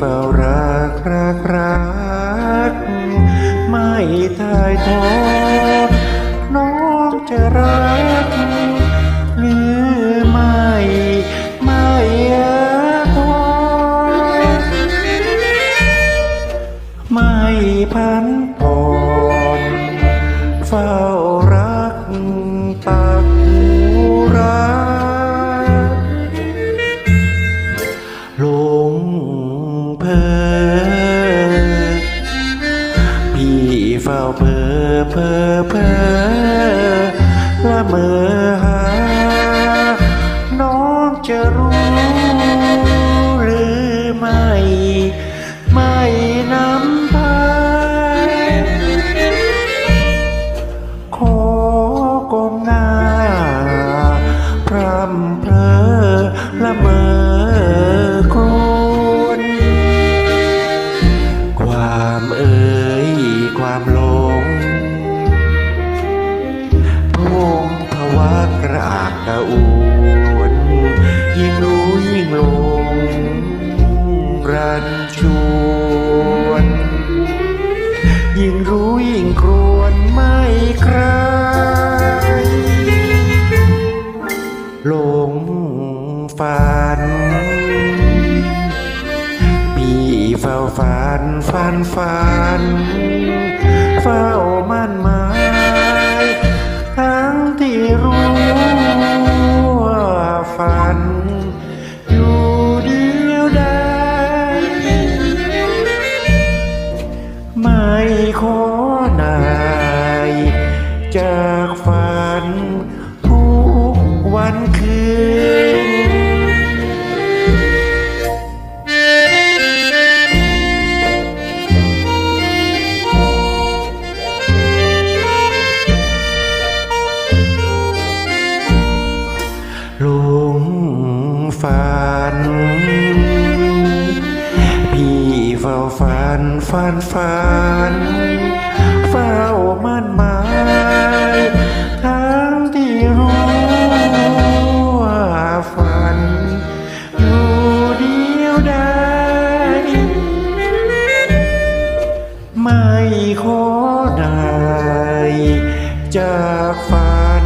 เฝ้ารักรักรัก ไม่ทายท้อน้องจะรักหรือไม่ ไม่ท้อไม่พันผ่อนเฝ้า อพี่เฝ้าเพ้อเพ้อเพ้อละเมอหาน้องจะร ลงรันชวน ยิ่งรู้ยิ่งครวนไม่ใครหลงฝันพี่เฝ้าฝันฝันฝันเฝ้า ขอนายจากฝันทุกวันคืนหลงฝัน ฝันฝันฝันเฝ้ามั่นหมายทั้งที่รู้ว่าฝัน อยู่เดียวดายไม่ขอได้จากฝัน